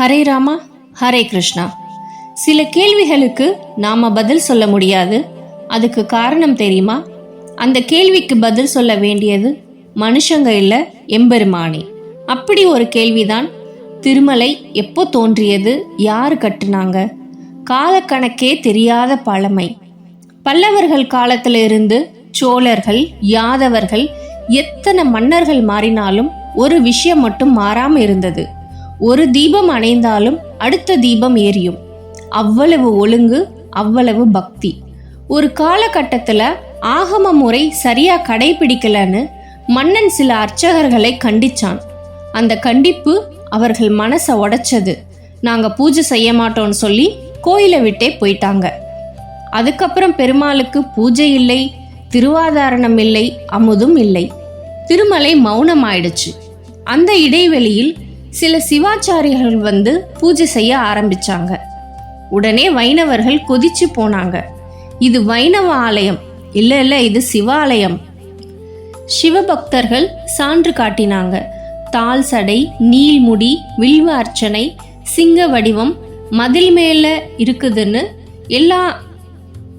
ஹரே ராமா ஹரே கிருஷ்ணா. சில கேள்விகளுக்கு நாம பதில் சொல்ல முடியாது. அதுக்கு காரணம் தெரியுமா? அந்த கேள்விக்கு பதில் சொல்ல வேண்டியது மனுஷங்க இல்ல எம்பெருமானே. அப்படி ஒரு கேள்விதான் திருமலை எப்போ தோன்றியது யாரு கட்டுனாங்க? காலக்கணக்கே தெரியாத பழமை. பல்லவர்கள் காலத்துல இருந்து சோழர்கள் யாதவர்கள் எத்தனை மன்னர்கள் மாறினாலும் ஒரு விஷயம் மட்டும் மாறாம இருந்தது. ஒரு தீபம் அணைந்தாலும் அடுத்த தீபம் எரியும் அவ்வளவு ஒழுங்கு அவ்வளவு பக்தி. ஒரு காலகட்டத்தில் ஆகம முறை சரியா கடைபிடிக்கலன்னு மன்னன் சில அர்ச்சகர்களை கண்டிச்சான். அந்த கண்டிப்பு அவர்கள் மனசை உடைச்சது. நாங்கள் பூஜை செய்ய மாட்டோம்னு சொல்லி கோயிலை விட்டே போயிட்டாங்க. அதுக்கப்புறம் பெருமாளுக்கு பூஜை இல்லை திருவாதாரணம் இல்லை அமுதும் இல்லை. திருமலை மௌனம் ஆயிடுச்சு அந்த இடைவெளியில் சில சிவாச்சாரிகள் வந்து பூஜை செய்ய ஆரம்பிச்சாங்க. உடனே வைணவர்கள் கொதிச்சு போனாங்க. இது வைணவ ஆலயம் இல்ல இல்ல இது சிவாலயம். சிவபக்தர்கள் சான்று காட்டினாங்க. தால் சடை நீள்முடி வில்வ அர்ச்சனை சிங்க வடிவம் மதில் மேல இருக்குதுன்னு எல்லா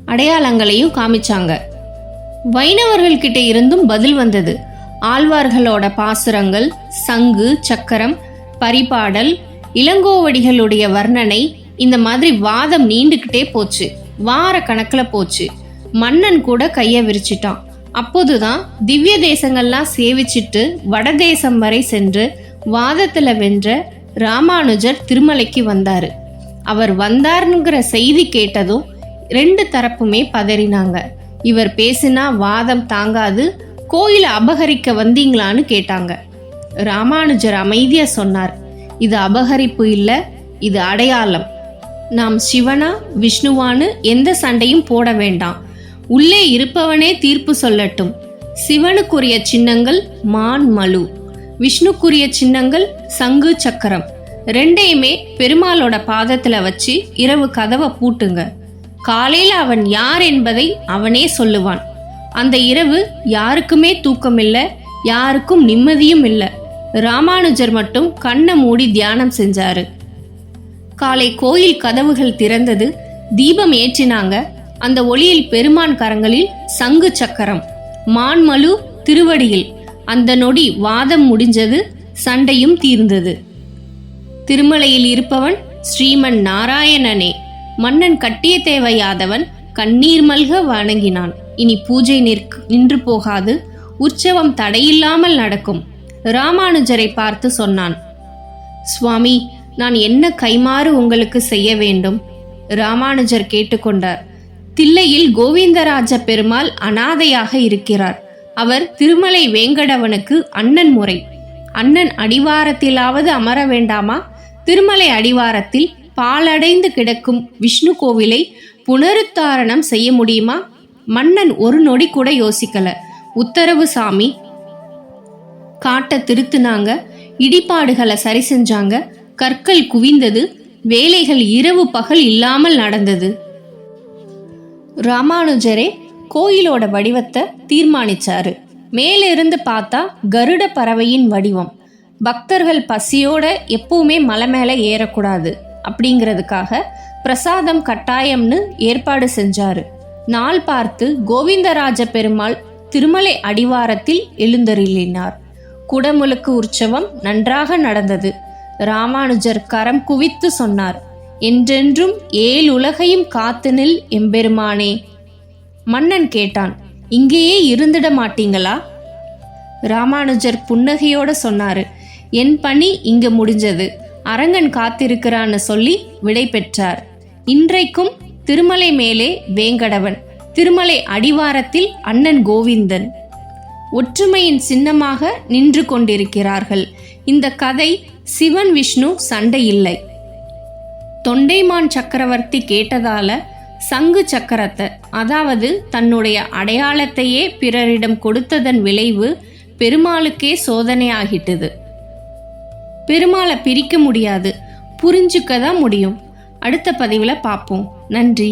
அடையாளங்களையும் காமிச்சாங்க. வைணவர்கள் கிட்ட இருந்தும் பதில் வந்தது. ஆழ்வார்களோட பாசுரங்கள் சங்கு சக்கரம் பரிபாடல் இளங்கோவடிகளுடைய வர்ணனை இந்த மாதிரி வாதம் நீண்டுக்கிட்டே போச்சு. வார கணக்கில் போச்சு. மன்னன் கூட கையை விரிச்சிட்டான். அப்போதுதான் திவ்ய தேசங்கள்லாம் சேவிச்சிட்டு வடதேசம் வரை சென்று வாதத்தில் வென்ற ராமானுஜர் திருமலைக்கு வந்தார். அவர் வந்தாருங்கிற செய்தி கேட்டதும் ரெண்டு தரப்புமே பதறினாங்க. இவர் பேசினா வாதம் தாங்காது கோயிலை அபகரிக்க வந்தீங்களான்னு கேட்டாங்க. ராமானுஜர் அமைதியா சொன்னார். இது அபகரிப்பு இல்ல இது அடையாளம். நாம் சிவனா விஷ்ணுவான்னு எந்த சண்டையும் போட வேண்டாம். உள்ளே இருப்பவனே தீர்ப்பு சொல்லட்டும். சிவனுக்குரிய சின்னங்கள் மான் மலு. விஷ்ணுக்குரிய சின்னங்கள் சங்கு சக்கரம். ரெண்டையுமே பெருமாளோட பாதத்துல வச்சு இரவு கதவை பூட்டுங்க. காலையில அவன் யார் என்பதை அவனே சொல்லுவான். அந்த இரவு யாருக்குமே தூக்கம் யாருக்கும் நிம்மதியும் இல்ல. ராமானுஜர் மட்டும் கண்ணை மூடி தியானம் செஞ்சாரு. காலை கோயில் கதவுகள் திறந்தது. தீபம் ஏற்றினாங்க. அந்த ஒளியில் பெருமான் கரங்களில் சங்கு சக்கரம் மான்மலு திருவடியில். அந்த நொடி வாதம் முடிஞ்சது. சண்டையும் தீர்ந்தது. திருமலையில் இருப்பவன் ஸ்ரீமன் நாராயணனே. மன்னன் கட்டிய தேவையாதவன் கண்ணீர் மல்க வணங்கினான். இனி பூஜை நிற்க நின்று போகாது. உற்சவம் தடையில்லாமல் நடக்கும். ராமானுஜரை பார்த்து சொன்னான் சுவாமி நான் என்ன கைமாறு உங்களுக்கு செய்ய வேண்டும்? ராமானுஜர் கேட்டுக்கொண்டார் தில்லையில் கோவிந்தராஜ பெருமாள் அனாதையாக இருக்கிறார். அவர் திருமலை வேங்கடவனுக்கு அண்ணன் முறை. அண்ணன் அடிவாரத்திலாவது அமர வேண்டாமா? திருமலை அடிவாரத்தில் பாலடைந்து கிடக்கும் விஷ்ணு கோவிலை புனருத்தாரணம் செய்ய முடியுமா? மன்னன் ஒரு நொடி கூட யோசிக்கல. உத்தரவு சாமி காட்ட திருத்துனாங்க. இடிபாடுகளை சரி செஞ்சாங்க. கற்கள் குவிந்தது. வேலைகள் இரவு பகல் இல்லாமல் நடந்தது. ராமானுஜரே கோயிலோட வடிவத்தை தீர்மானிச்சாரு. மேலிருந்து பார்த்தா கருட பறவையின் வடிவம். பக்தர்கள் பசியோட எப்பவுமே மலை மேலே ஏறக்கூடாது அப்படிங்கிறதுக்காக பிரசாதம் கட்டாயம்னு ஏற்பாடு செஞ்சாரு. நாள் பார்த்து கோவிந்தராஜ பெருமாள் திருமலை அடிவாரத்தில் எழுந்தருளினார். குடமுழுக்கு உற்சவம் நன்றாக நடந்தது. ராமானுஜர் கரம் குவித்து சொன்னார் என்றென்றும் ஏழு உலகையும் காத்து நில் எம்பெருமானே. மன்னன் கேட்டான் இங்கேயே இருந்திட மாட்டீங்களா? ராமானுஜர் புன்னகையோட சொன்னாரு என் பணி இங்கு முடிஞ்சது. அரங்கன் காத்திருக்கிறான்னு சொல்லி விடை பெற்றார். இன்றைக்கும் திருமலை மேலே வேங்கடவன் திருமலை அடிவாரத்தில் அண்ணன் கோவிந்தன். ஒற்றுமையின் சின்னமாக நின்று கொண்டிருக்கிறார்கள். இந்த கதை சிவன் விஷ்ணு சண்டை இல்லை தொண்டைமான் சக்கரவர்த்தி கேட்டதால சங்கு சக்கரத்தை அதாவது தன்னுடைய அடையாளத்தையே பிறரிடம் கொடுத்ததன் விளைவு பெருமாளுக்கே சோதனையாகிட்டது. பெருமாளை பிரிக்க முடியாது. புரிஞ்சுக்க தான் முடியும். அடுத்த பதிவில் பார்ப்போம் நன்றி.